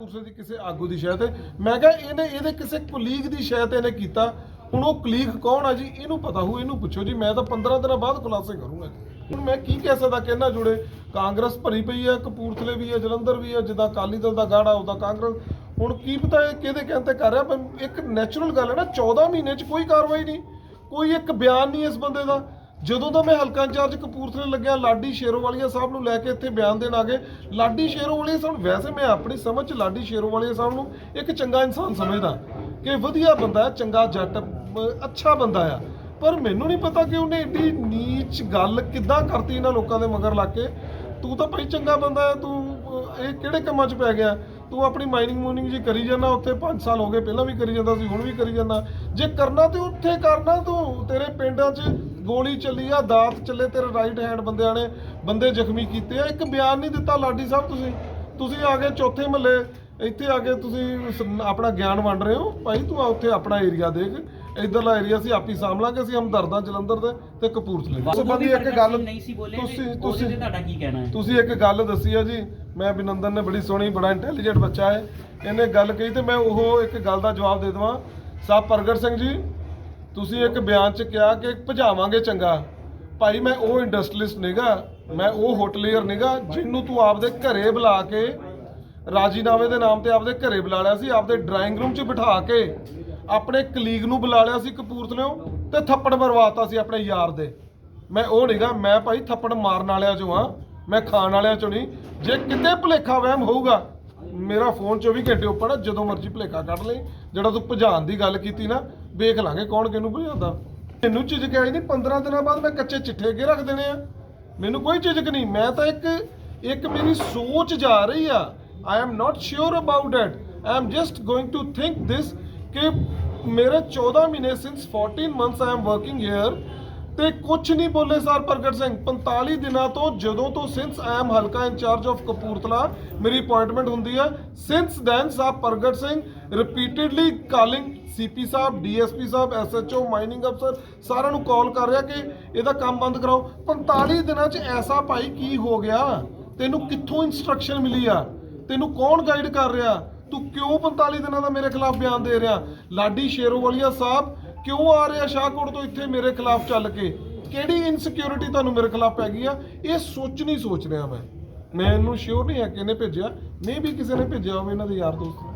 ਕਪੂਰਥਲੇ ਦੀ ਕਿਸੇ ਆਗੂ ਦੀ ਸ਼ਾਇਦ ਮੈਂ ਕਿਹਾ ਇਹਨੇ, ਇਹਦੇ ਕਿਸੇ ਕੁਲੀਗ ਦੀ ਸ਼ਾਇਦ ਇਹਨੇ ਕੀਤਾ। ਹੁਣ ਉਹ ਕੁਲੀਗ ਕੌਣ ਆ ਜੀ? ਇਹਨੂੰ ਪਤਾ ਹੋਊ, ਇਹਨੂੰ ਪੁੱਛੋ ਜੀ। ਮੈਂ ਤਾਂ 15 ਦਿਨਾਂ ਬਾਅਦ ਖੁਲਾਸੇ ਕਰੂੰਗਾ ਜੀ। ਹੁਣ ਮੈਂ ਕੀ ਕਹਿ ਸਕਦਾ ਕਿ ਇਹਨਾਂ ਜੁੜੇ ਕਾਂਗਰਸ ਭਰੀ ਪਈ ਹੈ ਕਪੂਰਥਲੇ ਵੀ ਹੈ ਜਲੰਧਰ ਵੀ ਆ, ਜਿੱਦਾਂ ਅਕਾਲੀ ਦਲ ਦਾ ਗਾੜਾ, ਉਹਦਾ ਕਾਂਗਰਸ। ਹੁਣ ਕੀ ਪਤਾ ਇਹ ਕਿਹਦੇ ਕਹਿਣ ਤੇ ਕਰ ਰਿਹਾ, ਪਰ ਇੱਕ ਨੈਚੁਰਲ ਗੱਲ ਹੈ ਨਾ 14 ਮਹੀਨੇ 'ਚ ਕੋਈ ਕਾਰਵਾਈ ਨਹੀਂ। ਕੋਈ ਇੱਕ ਬਿਆਨ ਨਹੀਂ ਇਸ ਬੰਦੇ ਦਾ। ਜਦੋਂ ਦਾ ਮੈਂ ਹਲਕਾ ਇੰਚਾਰਜ ਕਪੂਰਥਲੇ ਲੱਗਿਆ, ਲਾਡੀ ਸ਼ੇਰੋਵਾਲੀਆ ਸਾਹਿਬ ਨੂੰ ਲੈ ਕੇ ਇੱਥੇ ਬਿਆਨ ਦੇਣ ਆ ਗਏ। ਲਾਡੀ ਸ਼ੇਰੋਵਾਲੀਆ ਸਾਹਿਬ, ਵੈਸੇ ਮੈਂ ਆਪਣੀ ਸਮਝ ਚ ਲਾਡੀ ਸ਼ੇਰੋਵਾਲੀਆ ਸਾਹਿਬ ਨੂੰ ਇੱਕ ਚੰਗਾ ਇਨਸਾਨ ਸਮਝਦਾ ਕਿ ਵਧੀਆ ਬੰਦਾ ਹੈ, ਚੰਗਾ ਜੱਟ ਅੱਛਾ ਬੰਦਾ ਆ। ਪਰ ਮੈਨੂੰ ਨਹੀਂ ਪਤਾ ਕਿ ਉਹਨੇ ਏਡੀ ਨੀਚ ਗੱਲ ਕਿੱਦਾਂ ਕਰਤੀ ਇਹਨਾਂ ਲੋਕਾਂ ਦੇ ਮਗਰ ਲੱਗ ਕੇ। ਤੂੰ ਤਾਂ ਭਾਈ ਚੰਗਾ ਬੰਦਾ ਹੈ, ਤੂੰ ਇਹ ਕਿਹੜੇ ਕੰਮਾਂ 'ਚ ਪੈ ਗਿਆ? ਤੂੰ ਆਪਣੀ ਮਾਈਨਿੰਗ ਮੂਨਿੰਗ ਜੀ ਕਰੀ ਜਾਂਦਾ, ਉੱਥੇ 5 ਸਾਲ ਹੋ ਗਏ, ਪਹਿਲਾਂ ਵੀ ਕਰੀ ਜਾਂਦਾ ਸੀ, ਹੁਣ ਵੀ ਕਰੀ ਜਾਂਦਾ। ਜੇ ਕਰਨਾ ਤੇ ਉੱਥੇ ਕਰਨਾ ਤੂੰ, ਤੇਰੇ ਪਿੰਡਾਂ 'ਚ ਗੋਲੀ ਚੱਲੀ ਆ ਦਾਤ ਚੱਲੇ ਤੇਰੇ ਰਾਈਟ ਹੈਂਡ ਬੰਦਿਆਂ ਨੇ ਬੰਦੇ ਜ਼ਖਮੀ ਕੀਤੇ ਆ। ਇੱਕ ਬਿਆਨ ਨਹੀਂ ਦਿੱਤਾ ਲਾਡੀ ਸਾਹਿਬ ਤੁਸੀਂ। ਤੁਸੀਂ ਆ ਕੇ ਚੌਥੇ ਮਹੱਲੇ ਇੱਥੇ ਆ ਕੇ ਤੁਸੀਂ ਸ- ਆਪਣਾ ਗਿਆਨ ਵੰਡ ਰਹੇ ਹੋ। ਭਾਈ ਤੂੰ ਆ ਉੱਥੇ ਆਪਣਾ ਏਰੀਆ ਦੇਖ। ਇਧਰਲਾ ਏਰੀਆ ਸੀ ਆਪੀ ਸਾਂਭ ਲਾਂਗੇ ਅਸੀਂ ਹਮਦਰਦਾਂ ਜਲੰਧਰ ਦੇ ਤੇ ਕਪੂਰਥਲੇ ਦੇ। ਉਸ ਬਾਅਦ ਇੱਕ ਗੱਲ ਨਹੀਂ ਸੀ ਬੋਲੇ ਤੁਸੀਂ ਤੁਸੀਂ ਤੁਸੀਂ ਤੁਸੀਂ ਤੁਹਾਡਾ ਕੀ ਕਹਿਣਾ ਹੈ? ਤੁਸੀਂ ਇੱਕ ਗੱਲ ਦੱਸੀ ਆ ਜੀ। ਮੈਂ ਅਭਿਨੰਦਨ ਨੇ ਬੜੀ ਸੋਹਣੀ ਬੜਾ ਇੰਟੈਲੀਜੈਂਟ ਬੱਚਾ ਹੈ। ਇਹਨੇ ਗੱਲ ਕਹੀ ਤੇ ਮੈਂ ਉਹ ਇੱਕ ਗੱਲ ਦਾ ਜਵਾਬ ਦੇ ਦਵਾਂ। ਸਾਹਿਬ ਪ੍ਰਗਟ ਸਿੰਘ ਜੀ ਤੁਸੀਂ ਇੱਕ ਬਿਆਨ 'ਚ ਕਿਹਾ ਕਿ ਭਜਾਵਾਂਗੇ ਚੰਗਾ। ਭਾਈ, ਮੈਂ ਉਹ ਇੰਡਸਟਰੀਲਿਸਟ ਨਹੀਂਗਾ ਮੈਂ ਉਹ ਹੋਟਲੀਅਰ ਨਹੀਂਗਾ ਜਿਹਨੂੰ ਤੂੰ ਆਪਦੇ ਘਰੇ ਬੁਲਾ ਕੇ ਰਾਜੀਨਾਮੇ ਦੇ ਨਾਮ ਤੇ ਆਪਦੇ ਘਰੇ ਬੁਲਾ ਲਿਆ ਸੀ, ਆਪਦੇ ਡਰਾਇੰਗ ਰੂਮ 'ਚ ਬਿਠਾ ਕੇ ਆਪਣੇ ਕਲੀਗ ਨੂੰ ਬੁਲਾ ਲਿਆ ਸੀ ਕਪੂਰਥਲਿਓਂ ਤੇ ਥੱਪੜ ਮਰਵਾਤਾ ਸੀ ਆਪਣੇ ਯਾਰ ਦੇ। ਮੈਂ ਉਹ ਨਹੀਂਗਾ ਮੈਂ ਭਾਈ ਥੱਪੜ ਮਾਰਨ ਵਾਲਿਆਂ ਚੋਂ ਆ ਮੈਂ ਖਾਣ ਵਾਲਿਆਂ ਚੋਂ ਨਹੀਂ। ਜੇ ਕਿਤੇ ਭੁਲੇਖਾ ਵਹਿਮ ਹੋਊਗਾ, ਮੇਰਾ ਫੋਨ 24 ਘੰਟੇ ਉੱਪਰ ਆ, ਜਦੋਂ ਮਰਜ਼ੀ ਭੁਲੇਖਾ ਕੱਢ ਲਈ ਜਿਹੜਾ ਤੂੰ ਭਜਾਣ ਦੀ ਗੱਲ ਕੀਤੀ ਨਾ ਵੇਖ ਲਾਂਗੇ ਕੌਣ ਕਿਹਨੂੰ ਭਜਾਉਂਦਾ। ਮੈਨੂੰ ਝਿਜਕ ਨਹੀਂ 15 ਦਿਨਾਂ ਬਾਅਦ ਮੈਂ ਕੱਚੇ ਚਿੱਠੇ ਅੱਗੇ ਰੱਖ ਦੇਣੇ ਆ। ਮੈਨੂੰ ਕੋਈ ਝਿਜਕ ਨਹੀਂ, ਮੈਂ ਤਾਂ ਇੱਕ ਇੱਕ ਮੇਰੀ ਸੋਚ ਜਾ ਰਹੀ ਆ। I am not sure about it I am just going to think this ਕਿ ਮੇਰੇ 14 ਮਹੀਨੇ since 14 months I am working here ਤੇ ਕੁਝ ਨਹੀਂ ਬੋਲੇ ਸਰ ਪ੍ਰਗਟ ਸਿੰਘ। 45 ਦਿਨਾਂ ਤੋਂ ਜਦੋਂ ਤੋਂ ਸਿੰਸ ਆਈ ਐਮ ਹਲਕਾ ਇੰਚਾਰਜ ਆਫ ਕਪੂਰਥਲਾ, ਮੇਰੀ ਅਪਾਇੰਟਮੈਂਟ ਹੁੰਦੀ ਹੈ। Since then Sahib Pargat Singh repeatedly calling CP sahib DSP sahib SHO mining ਅਫਸਰ ਸਾਰਿਆਂ ਨੂੰ ਕਾਲ ਕਰ ਰਿਹਾ ਕਿ ਇਹਦਾ ਕੰਮ ਬੰਦ ਕਰਾਓ। 45 ਦਿਨਾਂ 'ਚ ਐਸਾ ਭਾਈ ਕੀ ਹੋ ਗਿਆ? ਤੈਨੂੰ ਕਿੱਥੋਂ ਇਨਸਟਰਕਸ਼ਨ ਮਿਲੀ ਆ? ਤੈਨੂੰ ਕੌਣ ਗਾਈਡ ਕਰ ਰਿਹਾ? ਤੂੰ ਕਿਉਂ 45 ਦਿਨਾਂ ਦਾ ਮੇਰੇ ਖਿਲਾਫ ਬਿਆਨ ਦੇ ਰਿਹਾ? ਲਾਡੀ ਸ਼ੇਰੋਵਾਲੀਆ ਸਾਹਿਬ ਕਿਉਂ ਆ ਰਿਹਾ ਸ਼ਾਹਕੋਟ ਤੋਂ ਇੱਥੇ ਮੇਰੇ ਖਿਲਾਫ ਚੱਲ ਕੇ? ਕਿਹੜੀ ਇਨਸਿਕਿਉਰਿਟੀ ਤੁਹਾਨੂੰ ਮੇਰੇ ਖਿਲਾਫ ਪੈ ਗਈ ਆ? ਇਹ ਸੋਚ ਨਹੀਂ ਸੋਚ ਰਿਹਾ ਮੈਂ। ਮੈਨੂੰ ਸ਼ਿਓਰ ਨਹੀਂ ਹੈ ਕਿ ਇਹਨੇ ਭੇਜਿਆ। ਨਹੀਂ ਵੀ ਕਿਸੇ ਨੇ ਭੇਜਿਆ ਹੋਵੇ ਇਹਨਾਂ ਦੇ ਯਾਰ ਦੋਸਤ